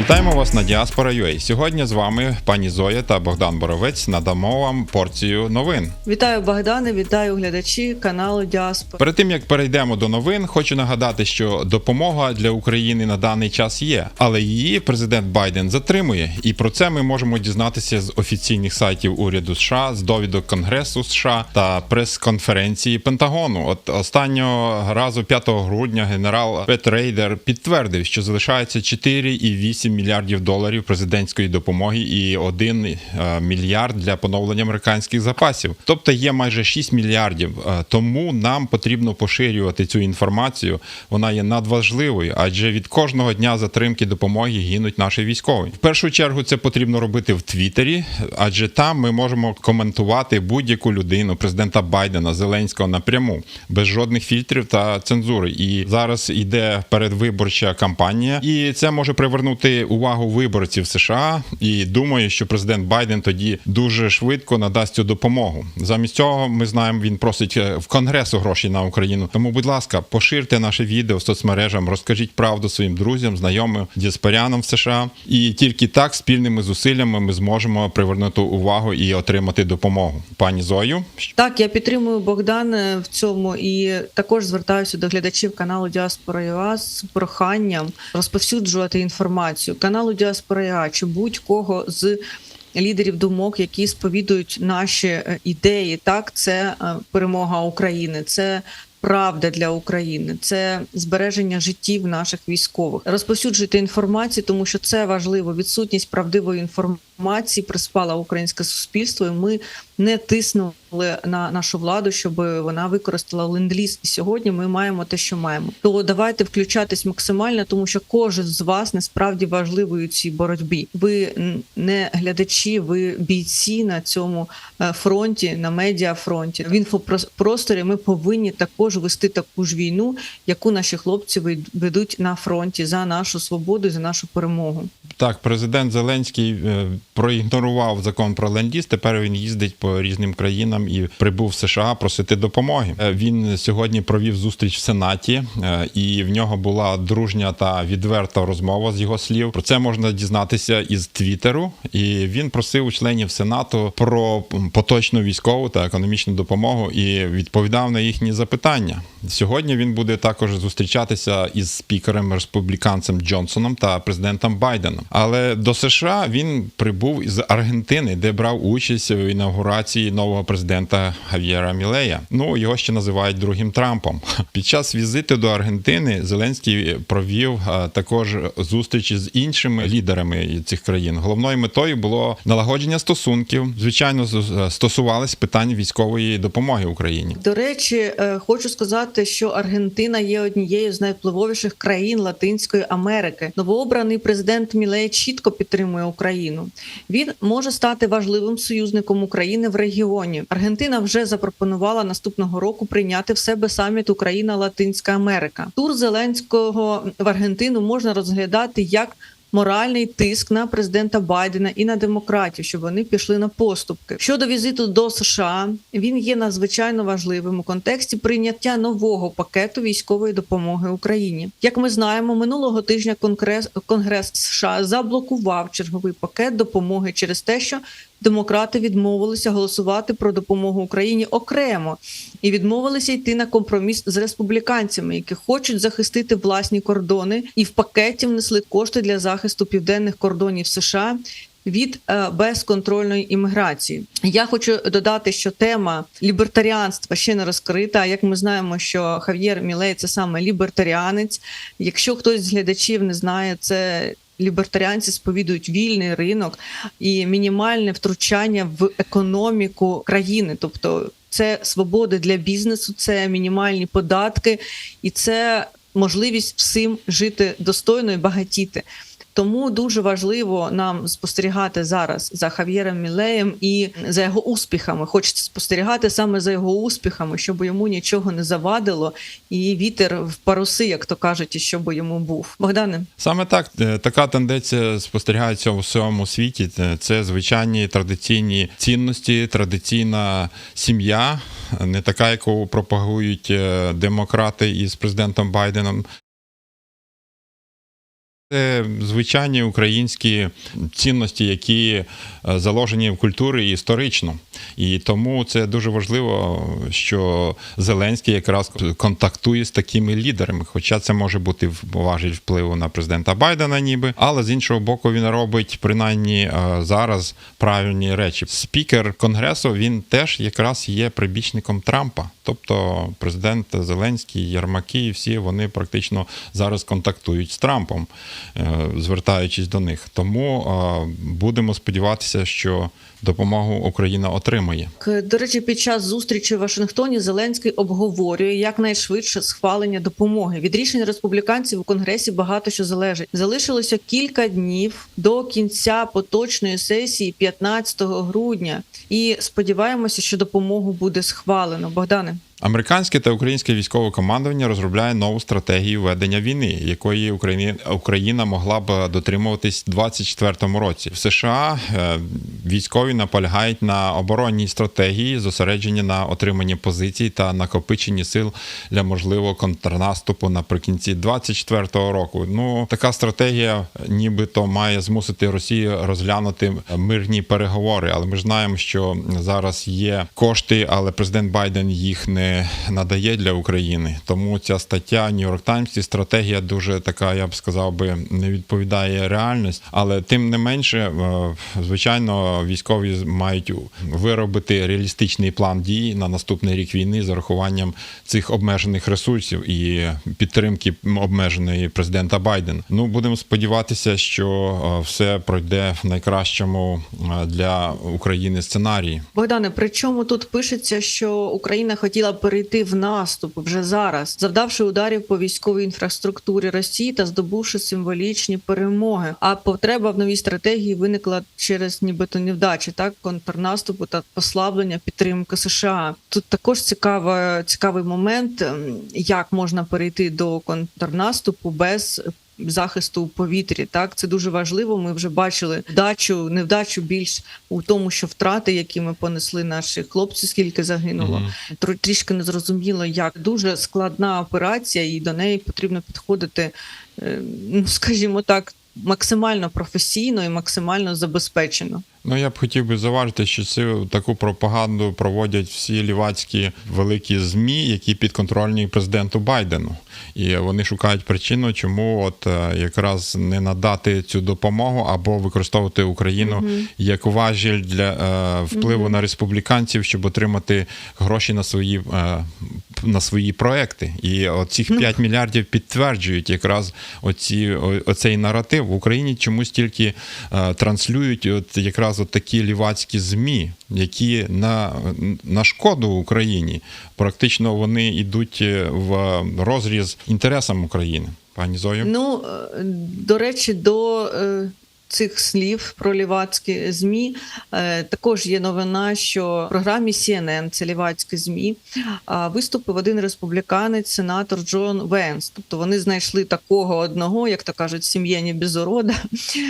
Вітаємо вас на Діаспора.ua. Сьогодні з вами пані Зоя та Богдан Боровець надамо вам порцію новин. Вітаю Богдане, вітаю глядачі каналу Діаспор. Перед тим як перейдемо до новин, хочу нагадати, що допомога для України на даний час є, але її президент Байден затримує. І про це ми можемо дізнатися з офіційних сайтів уряду США, з довідок Конгресу США та прес-конференції Пентагону. От останнього разу, 5 грудня, генерал Пет Рейдер підтвердив, що залишається 4,8 мільярдів доларів президентської допомоги і 1 е, мільярд для поновлення американських запасів. Тобто є майже 6 мільярдів. Е, Тому нам потрібно поширювати цю інформацію. Вона є надважливою, адже від кожного дня затримки допомоги гинуть наші військові. В першу чергу це потрібно робити в Твіттері, адже там ми можемо коментувати будь-яку людину, президента Байдена, Зеленського напряму, без жодних фільтрів та цензури. І зараз йде передвиборча кампанія, і це може привернути увагу виборців США. І думаю, що президент Байден тоді дуже швидко надасть цю допомогу. Замість цього ми знаємо, він просить е, в конгресу гроші на Україну. Тому, будь ласка, поширте наше відео в соцмережам, розкажіть правду своїм друзям, знайомим, діаспорянам в США. І тільки так спільними зусиллями ми зможемо привернути увагу і отримати допомогу. Пані Зою, Так, я підтримую Богдана в цьому і також звертаюся до глядачів каналу Діаспора ЮА з проханням розповсюджувати інформацію каналу Діаспора чи будь-кого з. Лідерів думок, які сповідують наші е, ідеї, так це е, перемога України, це правда для України, це збереження життів наших військових. Розповсюджуйте інформацію, тому що це важливо. Відсутність правдивої інформації приспала українське суспільство. і Ми не тиснули на нашу владу, щоб вона використала ленд-ліз. І сьогодні ми маємо те, що маємо. То давайте включатись максимально, тому що кожен з вас насправді важливий у цій боротьбі. Ви не глядачі, ви бійці на цьому е, фронті, на медіафронті. В інфопросторі ми повинні також вести таку ж війну, яку наші хлопці ведуть на фронті за нашу свободу, за нашу перемогу. так, президент Зеленський е, проігнорував закон про ленд-ліз, Тепер він їздить по різним країнам і прибув в США просити допомоги. Е, Він сьогодні провів зустріч в Сенаті, е, і в нього була дружня та відверта розмова з його слів. Про це можна дізнатися із Твіттеру. І він просив членів Сенату про поточну військову та економічну допомогу і відповідав на їхні запитання. Сьогодні він буде також зустрічатися із спікером республіканцем Джонсоном та президентом Байденом. Але до США він прибув із Аргентини, де брав участь в інаугурації нового президента Гав'єра Мілея. Ну його ще називають другим Трампом. Під час візиту до Аргентини Зеленський провів е, також зустрічі з іншими лідерами цих країн. Головною метою було налагодження стосунків. Звичайно, стосувались питань військової допомоги Україні. До речі, е, хочу сказати, що Аргентина є однією з найвпливовіших країн Латинської Америки. Новообраний президент Мілей чітко підтримує Україну. Він може стати важливим союзником України в регіоні. Аргентина вже запропонувала наступного року прийняти в себе саміт Україна Латинська Америка. Тур Зеленського в Аргентину можна розглядати як моральний тиск на президента Байдена і на демократів, щоб вони пішли на поступки. Щодо візиту до США, він є надзвичайно важливим у контексті прийняття нового пакету військової допомоги Україні. Як ми знаємо, минулого тижня Конгрес Конгрес США заблокував черговий пакет допомоги через те, що демократи відмовилися голосувати про допомогу Україні окремо і відмовилися йти на компроміс з республіканцями, які хочуть захистити власні кордони, і в пакеті внесли кошти для захисту південних кордонів США. Від е, безконтрольної імміграції я хочу додати, що тема лібертаріанства ще не розкрита. Як ми знаємо, що Хав'єр Мілей це саме лібертаріанець. Якщо хтось з глядачів не знає, це лібертаріанці сповідують вільний ринок і мінімальне втручання в економіку країни, тобто це свободи для бізнесу, це мінімальні податки, і це можливість всім жити достойно і багатіти. Тому дуже важливо нам спостерігати зараз за Хав'єром Мілеєм і за його успіхами. Хочеться спостерігати саме за його успіхами, щоб йому нічого не завадило, і вітер в паруси, як то кажуть, і щоб йому був. Богдане. Саме так, е, така тенденція спостерігається у всьому світі. Е, Це звичайні традиційні цінності, традиційна сім'я, не така, яку пропагують е, демократи із президентом Байденом. Це звичайні українські цінності, які е, заложені в культурі історично. І тому це дуже важливо, що Зеленський якраз контактує з такими лідерами. Хоча це може бути важіль впливу на президента Байдена, ніби, але з іншого боку, він робить принаймні е, зараз правильні речі. Спікер конгресу він теж якраз є прибічником Трампа. Тобто президент Зеленський, Єрмаки, і всі вони практично зараз контактують з Трампом, звертаючись до них. Тому е, будемо сподіватися, що допомогу Україна отримає. До речі, під час зустрічі в Вашингтоні Зеленський обговорює якнайшвидше схвалення допомоги. Від рішень республіканців у конгресі багато що залежить. Залишилося кілька днів до кінця поточної сесії 15 грудня, і сподіваємося, що допомогу буде схвалено. Богдане. Американське та українське військове командування розробляє нову стратегію ведення війни, якої Україна, могла б дотримуватись у 2024 році. В США е, військові наполягають на оборонній стратегії, зосереджені на отриманні позицій та накопиченні сил для можливого контрнаступу наприкінці 2024 року. Ну така стратегія, нібито має змусити Росію розглянути мирні переговори. Але ми ж знаємо, що зараз є кошти, але президент Байден їх не надає для України. Тому ця стаття Нью-Йорк Таймс і стратегія дуже така, я б сказав би, не відповідає реальності. Але тим не менше, е, звичайно, військові мають виробити реалістичний план дій на наступний рік війни з урахуванням цих обмежених ресурсів і підтримки обмеженої президента Байдена. Ну будемо сподіватися, що е, все пройде в найкращому е, для України сценарії. Богдане, причому тут пишеться, що Україна хотіла перейти в наступ вже зараз, завдавши ударів по військовій інфраструктурі Росії та здобувши символічні перемоги. А потреба в новій стратегії виникла через нібито невдачі, так контрнаступу та послаблення підтримки США. Тут також цікава, цікавий момент, ем, як можна перейти до контрнаступу без захисту у повітрі. Так, це дуже важливо. Ми вже бачили вдачу, невдачу більш у тому, що втрати, які ми понесли наші хлопці, скільки загинуло. Тро- Трішки не зрозуміло, як дуже складна операція, і до неї потрібно підходити, е, ну скажімо так, максимально професійно і максимально забезпечено. Ну, я б хотів би зауважити, що цю таку пропаганду проводять всі лівацькі великі змі, які підконтрольні президенту Байдену. І вони шукають причину, чому от е, якраз не надати цю допомогу або використовувати Україну як важіль для е, впливу на республіканців, щоб отримати гроші на свої. Е, на свої проекти, і оцих 5 мільярдів підтверджують якраз оці, оцей наратив в Україні чомусь тільки е, транслюють от якраз от такі лівацькі змі, які на, на шкоду Україні. Практично вони йдуть е, в розріз інтересам України. Пані Зою. Ну е, до речі, до е, цих слів про лівацькі змі е, також є новина, що в програмі CNN, це лівацькі змі, а, виступив один республіканець, сенатор Джон Венс. Тобто вони знайшли такого одного, як то кажуть, сім'єні без урода.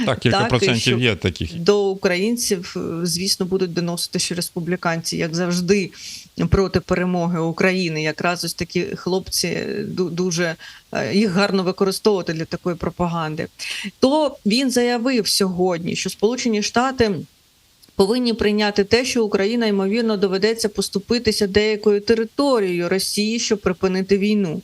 Так, кілька так, процентів є таких. До українців, е, звісно, будуть доносити, що республіканці, як завжди, проти перемоги України. Якраз ось такі хлопці е, ду- дуже е, їх гарно використовувати для такої пропаганди. То він заявив сьогодні, що Сполучені Штати. Повинні прийняти те, що Україна ймовірно доведеться поступитися деякою територією Росії, щоб припинити війну.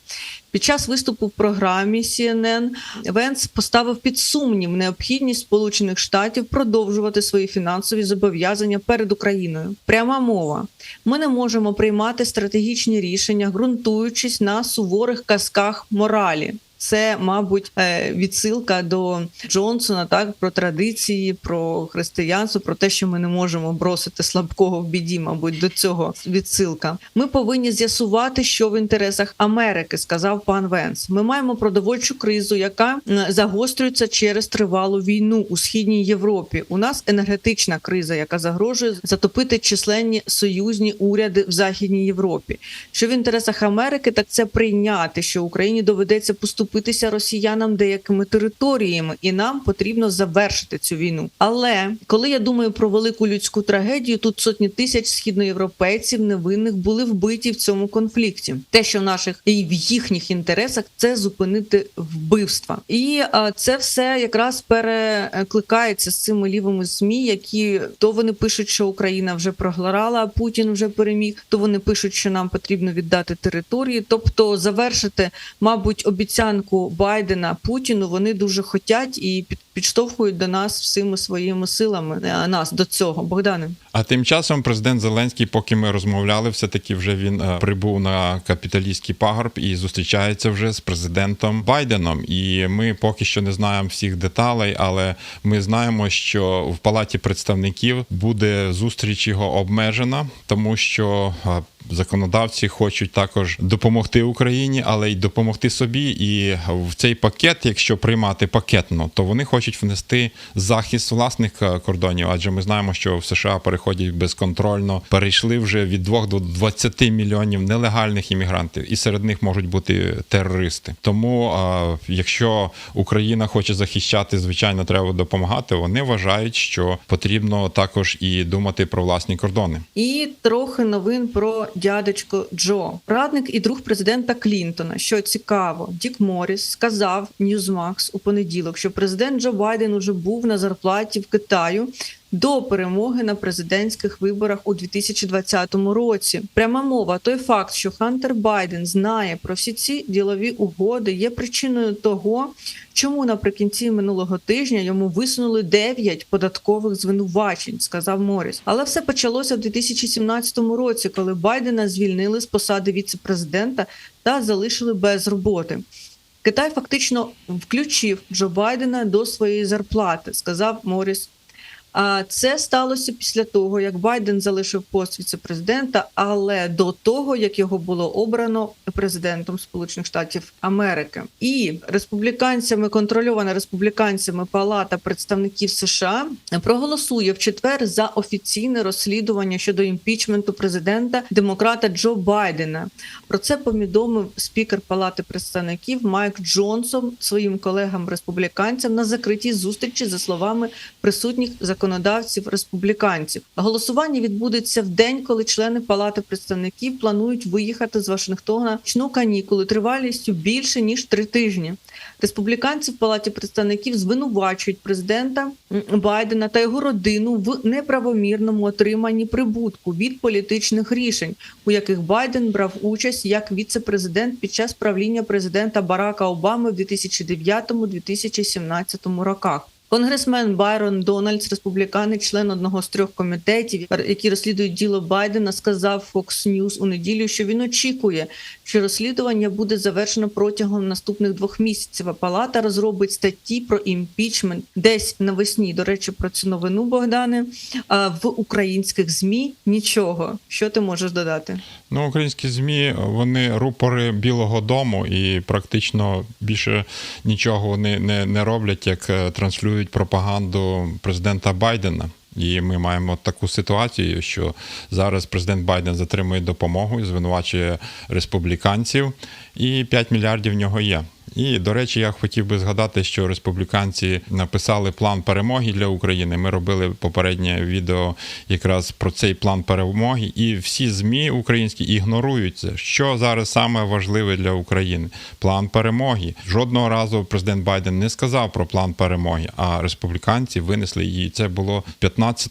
Під час виступу в програмі CNN Венс поставив під сумнів необхідність Сполучених Штатів продовжувати свої фінансові зобов'язання перед Україною. Пряма мова: ми не можемо приймати стратегічні рішення, ґрунтуючись на суворих казках моралі. Це, мабуть, е, відсилка до Джонсона, так про традиції, про християнство, про те, що ми не можемо бросити слабкого в біді. Мабуть, до цього відсилка. Ми повинні з'ясувати, що в інтересах Америки, сказав пан Венс. Ми маємо продовольчу кризу, яка загострюється через тривалу війну у східній Європі. У нас енергетична криза, яка загрожує затопити численні союзні уряди в західній Європі. Що в інтересах Америки, так це прийняти, що Україні доведеться поступити поступитися росіянам деякими територіями, і нам потрібно завершити цю війну. Але коли я думаю про велику людську трагедію, тут сотні тисяч східноєвропейців невинних були вбиті в цьому конфлікті. Те, що в наших і в їхніх інтересах, це зупинити вбивства, і а, це все якраз перекликається з цими лівими змі, які то вони пишуть, що Україна вже програла, а Путін вже переміг, то вони пишуть, що нам потрібно віддати території, тобто завершити, мабуть, обіцянку Байдена Путіну. Вони дуже хотять і під, підштовхують до нас всіми своїми силами е, нас до цього. Богдане. А тим часом президент Зеленський, поки ми розмовляли, все таки вже він е, прибув на капіталістський пагорб і зустрічається вже з президентом Байденом. І ми поки що не знаємо всіх деталей, але ми знаємо, що в палаті представників буде зустріч його обмежена, тому що. Законодавці хочуть також допомогти Україні, але й допомогти собі. І в цей пакет, якщо приймати пакетно, то вони хочуть внести захист власних е, кордонів. Адже ми знаємо, що в США переходять безконтрольно, перейшли вже від 2 до 20 мільйонів нелегальних іммігрантів, і серед них можуть бути терористи. Тому, е, якщо Україна хоче захищати, звичайно, треба допомагати. Вони вважають, що потрібно також і думати про власні кордони. І трохи новин про дядечко Джо, радник і друг президента Клінтона. Що цікаво, Дік Моріс сказав Ньюзмакс у понеділок, що президент Джо Байден уже був на зарплаті в Китаю. До перемоги на президентських виборах у 2020 році пряма мова. Той факт, що Хантер Байден знає про всі ці ділові угоди, є причиною того, чому наприкінці минулого тижня йому висунули 9 податкових звинувачень, сказав Моріс. Але все почалося в 2017 році, коли Байдена звільнили з посади віце-президента та залишили без роботи. Китай фактично включив Джо Байдена до своєї зарплати, сказав Моріс це сталося після того, як Байден залишив пост віцепрезидента, але до того як його було обрано президентом Сполучених Штатів Америки, і республіканцями контрольована республіканцями Палата представників США проголосує в четвер за офіційне розслідування щодо імпічменту президента демократа Джо Байдена. Про це повідомив спікер Палати представників Майк Джонсон своїм колегам республіканцям на закритій зустрічі за словами присутніх законодавців республіканців. Голосування відбудеться в день, коли члени Палати представників планують виїхати з Вашингтона чну канікули тривалістю більше ніж три тижні. Республіканці в Палаті представників звинувачують президента Байдена та його родину в неправомірному отриманні прибутку від політичних рішень, у яких Байден брав участь як віце-президент під час правління президента Барака Обами в 2009-2017 роках. Конгресмен Байрон Дональдс, республіканець, член одного з трьох комітетів, які розслідують діло Байдена, сказав Fox News у неділю, що він очікує, що розслідування буде завершено протягом наступних двох місяців. Палата розробить статті про імпічмент десь навесні. До речі, про цю новину Богдане. А в українських змі нічого. Що ти можеш додати? Ну, українські змі вони рупори Білого Дому, і практично більше нічого вони не, не роблять, як е, транслюють пропаганду президента Байдена. І ми маємо таку ситуацію, що зараз президент Байден затримує допомогу і звинувачує республіканців, і 5 мільярдів в нього є. І до речі, я хотів би згадати, що республіканці написали план перемоги для України. Ми робили попереднє відео якраз про цей план перемоги, і всі змі українські ігнорують це. Що зараз саме важливе для України? План перемоги. Жодного разу президент Байден не сказав про план перемоги, а республіканці винесли її. Це було 15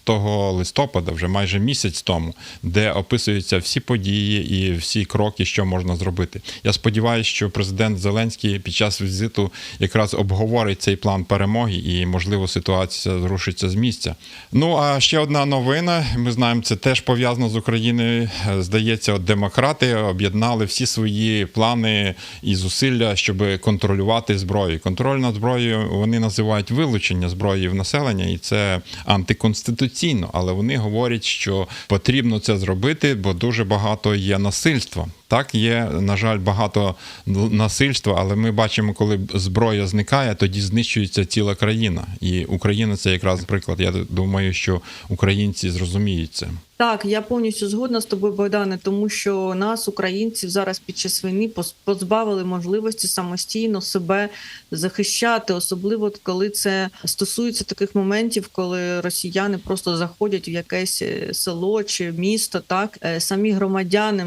листопада, вже майже місяць тому, де описуються всі події і всі кроки, що можна зробити. Я сподіваюся, що президент Зеленський під час візиту якраз обговорить цей план перемоги і, можливо, ситуація зрушиться з місця. Ну а ще одна новина. Ми знаємо, це теж пов'язано з Україною. Здається, от демократи об'єднали всі свої плани і зусилля, щоб контролювати зброю. Контроль над зброєю вони називають вилучення зброї в населення, і це антиконституційно. Але вони говорять, що потрібно це зробити, бо дуже багато є насильства. Так, є, на жаль, багато насильства, але ми бачимо, коли зброя зникає, тоді знищується ціла країна. І Україна це якраз приклад. Я думаю, що українці зрозуміють це. Так, я повністю згодна з тобою, Богдане, тому що нас, українців, зараз під час війни позбавили можливості самостійно себе захищати, особливо коли це стосується таких моментів, коли росіяни просто заходять в якесь е, село чи місто. Так Е, самі громадяни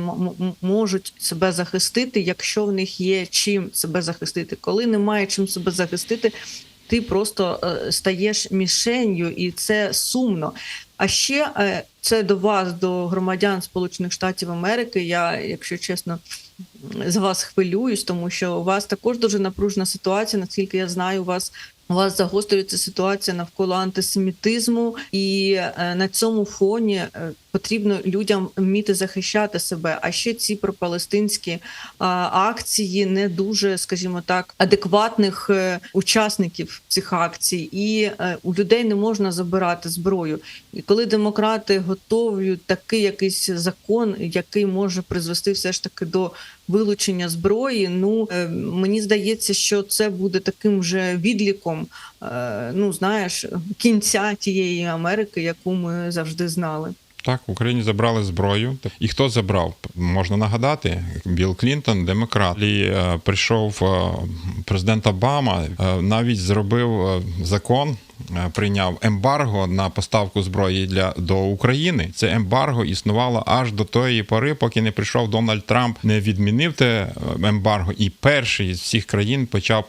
можуть себе захистити, якщо в них є чим себе захистити. Коли немає чим себе захистити, ти просто е, стаєш мішенью, і це сумно. А ще е, це до вас, до громадян Сполучених Штатів Америки. Я, якщо чесно, за вас хвилююсь, тому що у вас також дуже напружена ситуація. Наскільки я знаю, у вас у вас загострюється ситуація навколо антисемітизму, і е, на цьому фоні е, потрібно людям вміти захищати себе. А ще ці пропалестинські е, акції не дуже, скажімо так, адекватних е, учасників цих акцій, і е, у людей не можна забирати зброю. І коли демократи готові такий якийсь закон, який може призвести все ж таки до вилучення зброї, ну мені здається, що це буде таким вже відліком, ну знаєш, кінця тієї Америки, яку ми завжди знали. Так, в Україні забрали зброю. І хто забрав? Можна нагадати, Білл Клінтон, демократ. І е, прийшов е, президент Обама, е, навіть зробив закон. Е, Прийняв ембарго на поставку зброї для до України. Це ембарго існувало аж до тої пори, поки не прийшов Дональд Трамп, не відмінив те е, ембарго, і перший з всіх країн почав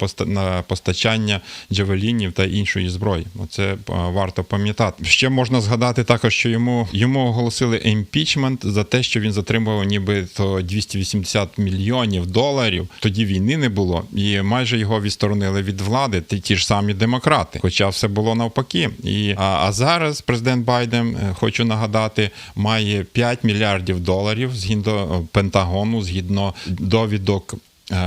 постачання джавелінів та іншої зброї. Оце е, варто пам'ятати. Ще можна згадати також, що йому йому оголосили імпічмент за те, що він затримував нібито 280 мільйонів доларів. Тоді війни не було, і майже його відсторонили від влади. Ті ж самі демократи, хоча все було навпаки. І а, а зараз президент Байден, е, хочу нагадати, має 5 мільярдів доларів згідно е, Пентагону, згідно довідок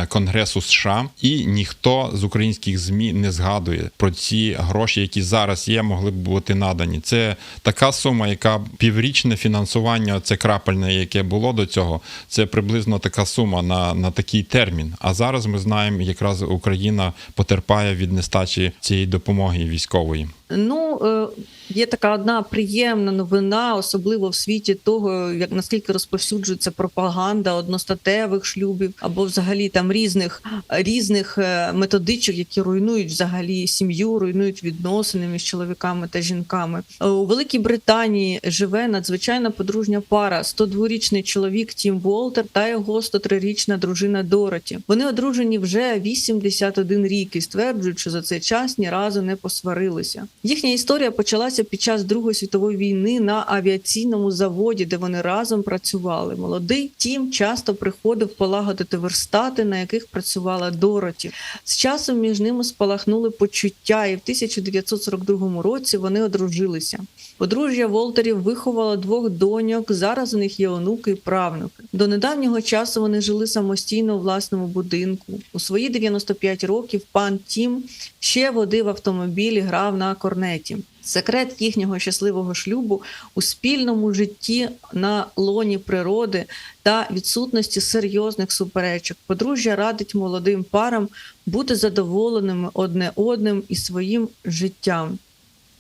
Конгресу США, і ніхто з українських змі не згадує про ці гроші, які зараз є, могли б бути надані. Це така сума, яка піврічне фінансування, це крапельне, яке було до цього. Це приблизно така сума на, на такий термін. А зараз ми знаємо, якраз Україна потерпає від нестачі цієї допомоги військової. Ну е, є така одна приємна новина, особливо в світі того, як наскільки розповсюджується пропаганда одностатевих шлюбів або взагалі там різних різних е, методичок, які руйнують взагалі сім'ю, руйнують відносини між чоловіками та жінками. Е, У Великій Британії живе надзвичайна подружня пара: 102-річний чоловік Тім Волтер та його 103-річна дружина Дороті. Вони одружені вже 81 рік і стверджують, що за цей час ні разу не посварилися. Їхня історія почалася під час Другої світової війни на авіаційному заводі, де вони разом працювали. Молодий Тім часто приходив полагодити верстати, на яких працювала Дороті. З часом між ними спалахнули почуття, і в 1942 році вони одружилися. Подружжя Волтерів виховало двох доньок. Зараз у них є онуки і правнуки. До недавнього часу вони жили самостійно у власному будинку. У свої 95 років пан Тім ще водив автомобіль і грав на корнеті. Секрет їхнього щасливого шлюбу у спільному житті на лоні природи та відсутності серйозних суперечок. Подружжя радить молодим парам бути задоволеними одне одним і своїм життям.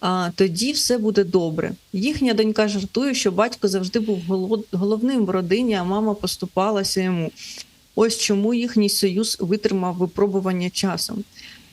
А тоді все буде добре. Їхня донька жартує, що батько завжди був головним в родині, а мама поступалася йому. Ось чому їхній союз витримав випробування часом.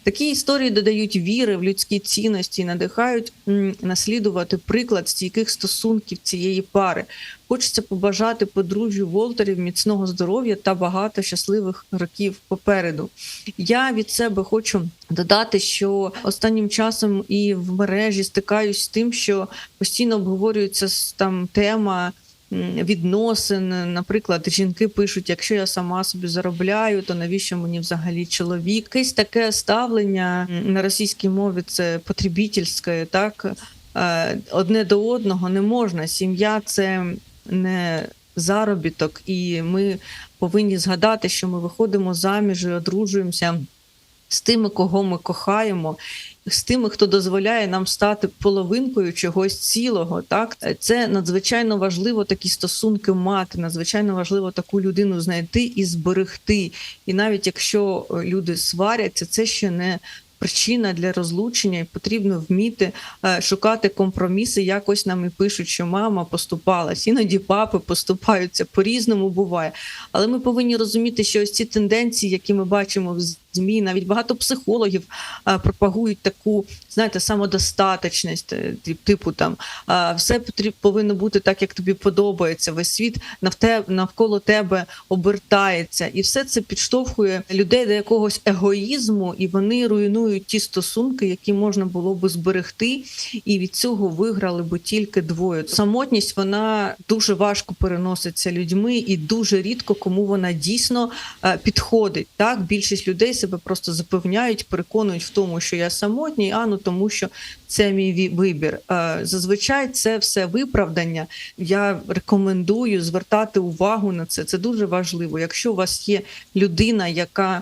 Такі історії додають віри в людські цінності і надихають наслідувати приклад стійких стосунків цієї пари. Хочеться побажати подружжю Волтерів міцного здоров'я та багато щасливих років попереду. Я від себе хочу додати, що останнім часом і в мережі стикаюсь з тим, що постійно обговорюється там тема. Відносин, наприклад, жінки пишуть: якщо я сама собі заробляю, то навіщо мені взагалі чоловік? Якесь таке ставлення на російській мові це потребітельське, так Е, одне до одного не можна. Сім'я це не заробіток, і ми повинні згадати, що ми виходимо заміж і одружуємося з тими, кого ми кохаємо, з тими, хто дозволяє нам стати половинкою чогось цілого. Так це надзвичайно важливо такі стосунки мати, надзвичайно важливо таку людину знайти і зберегти. І навіть якщо е, люди сваряться, це ще не причина для розлучення, і потрібно вміти е, шукати компроміси. Якось нам і пишуть, що мама поступалась, іноді папи поступаються по-різному буває. Але ми повинні розуміти, що ось ці тенденції, які ми бачимо в ЗМІ, навіть багато психологів е, пропагують таку, знаєте, самодостаточність, е, типу там все повинно бути так, як тобі подобається. Весь світ навколо тебе обертається, і все це підштовхує людей до якогось егоїзму, і вони руйнують ті стосунки, які можна було би зберегти, і від цього виграли би тільки двоє. Самотність вона дуже важко переноситься людьми, і дуже рідко кому вона дійсно е, підходить. Так більшість людей себе просто запевняють, переконують в тому, що я самотній, а ну тому, що це мій вибір. Е, Зазвичай це все виправдання. Я рекомендую звертати увагу на це. Це дуже важливо. Якщо у вас є людина, яка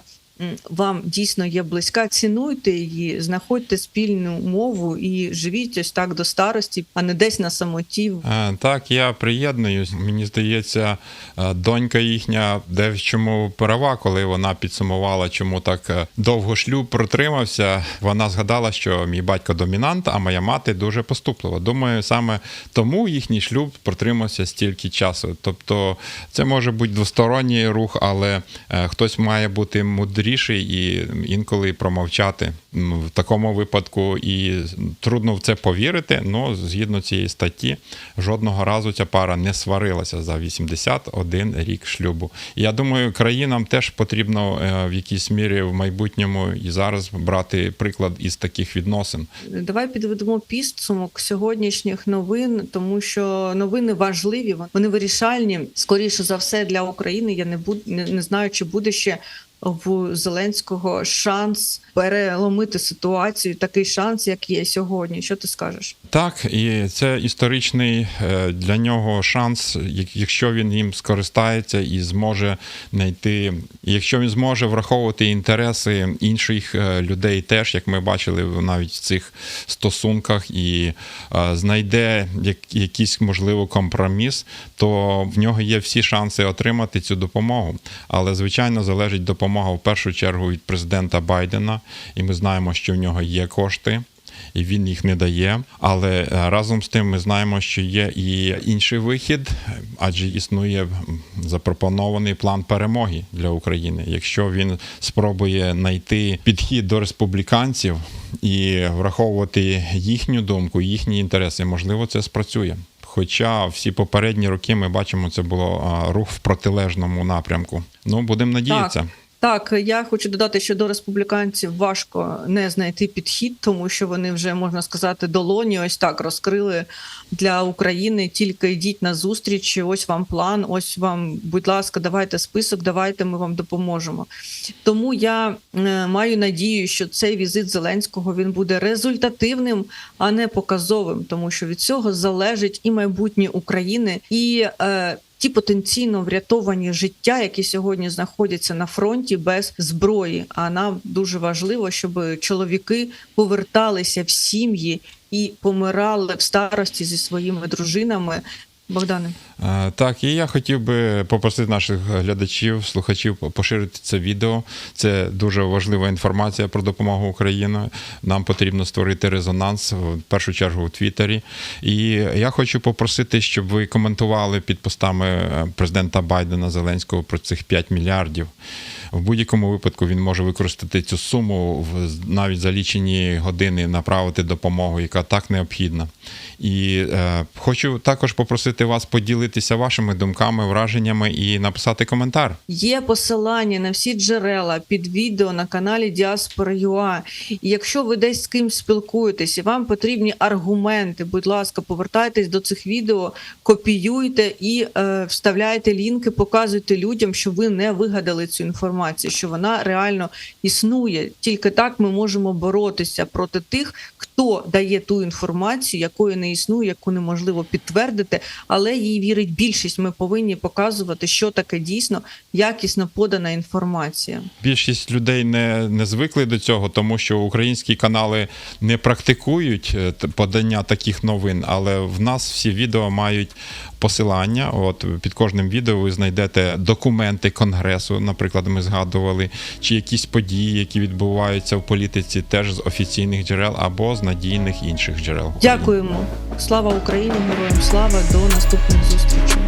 вам дійсно є близька, цінуйте її, знаходьте спільну мову і живіть ось так до старості, а не десь на самоті. Е, Так, я приєднуюсь. Мені здається, е, донька їхня де в чому права, коли вона підсумувала, чому так е, довго шлюб протримався. Вона згадала, що мій батько домінант, а моя мати дуже поступлива. Думаю, саме тому їхній шлюб протримався стільки часу. Тобто, це може бути двосторонній рух, але хтось має бути мудріший і інколи промовчати. В такому випадку і трудно в це повірити. але згідно цієї статті, жодного разу ця пара не сварилася за 81 рік шлюбу. Я думаю, країнам теж потрібно е, в якійсь мірі в майбутньому і зараз брати приклад із таких відносин. Давай підведемо підсумок сьогоднішніх новин, тому що новини важливі, вони вирішальні. Скоріше за все для України. Я не буд, не, не знаю, чи буде ще в Зеленського шанс переломити ситуацію. Такий шанс, як є сьогодні. Що ти скажеш? Так, і це історичний е, для нього шанс, якщо він їм скористається і зможе знайти, якщо він зможе враховувати інтереси інших е, людей, теж як ми бачили навіть в цих стосунках, і е, знайде як- якийсь можливо компроміс, то в нього є всі шанси отримати цю допомогу. Але звичайно залежить допомога в першу чергу від президента Байдена, і ми знаємо, що в нього є кошти і він їх не дає. Але е, разом з тим ми знаємо, що є і інший вихід, адже існує запропонований план перемоги для України. Якщо він спробує знайти підхід до республіканців і враховувати їхню думку, їхні інтереси, можливо, це спрацює. Хоча всі попередні роки ми бачимо, це було рух в протилежному напрямку. Ну будемо надіятися. Так, я хочу додати, що до республіканців важко не знайти підхід, тому що вони вже можна сказати долоні ось так розкрили для України. Тільки йдіть на зустріч. Ось вам план. Ось вам, будь ласка, давайте список, давайте ми вам допоможемо. Тому я е, маю надію, що цей візит Зеленського він буде результативним, а не показовим, тому що від цього залежить і майбутнє України, і е, ті потенційно врятовані життя, які сьогодні знаходяться на фронті без зброї. А нам дуже важливо, щоб чоловіки поверталися в сім'ї і помирали в старості зі своїми дружинами. Богдане. Е, Так, і я хотів би попросити наших глядачів, слухачів поширити це відео. Це дуже важлива інформація про допомогу Україні. Нам потрібно створити резонанс в першу чергу у Твіттері. І я хочу попросити, щоб ви коментували під постами е, президента Байдена Зеленського про цих 5 мільярдів. В будь-якому випадку він може використати цю суму в навіть за лічені години направити допомогу, яка так необхідна. І е, хочу також попросити вас поділитися вашими думками, враженнями і написати коментар. Є посилання на всі джерела під відео на каналі Діаспора.ua. І якщо ви десь з ким спілкуєтесь і вам потрібні аргументи, будь ласка, повертайтесь до цих відео, копіюйте і е, вставляйте лінки, показуйте людям, що ви не вигадали цю інформацію, що вона реально існує. Тільки так ми можемо боротися проти тих, хто дає ту інформацію, якої не існує, яку неможливо підтвердити, але їй вірити. Вірить більшість. Ми повинні показувати, що таке дійсно якісно подана інформація. Більшість людей не, не звикли до цього, тому що українські канали не практикують е, подання таких новин, але в нас всі відео мають посилання. От під кожним відео ви знайдете документи конгресу, наприклад, ми згадували, чи якісь події, які відбуваються в політиці, теж з офіційних джерел або з надійних інших джерел. Дякуємо. Слава Україні, героям слава. До наступних зустрічей. Thank you.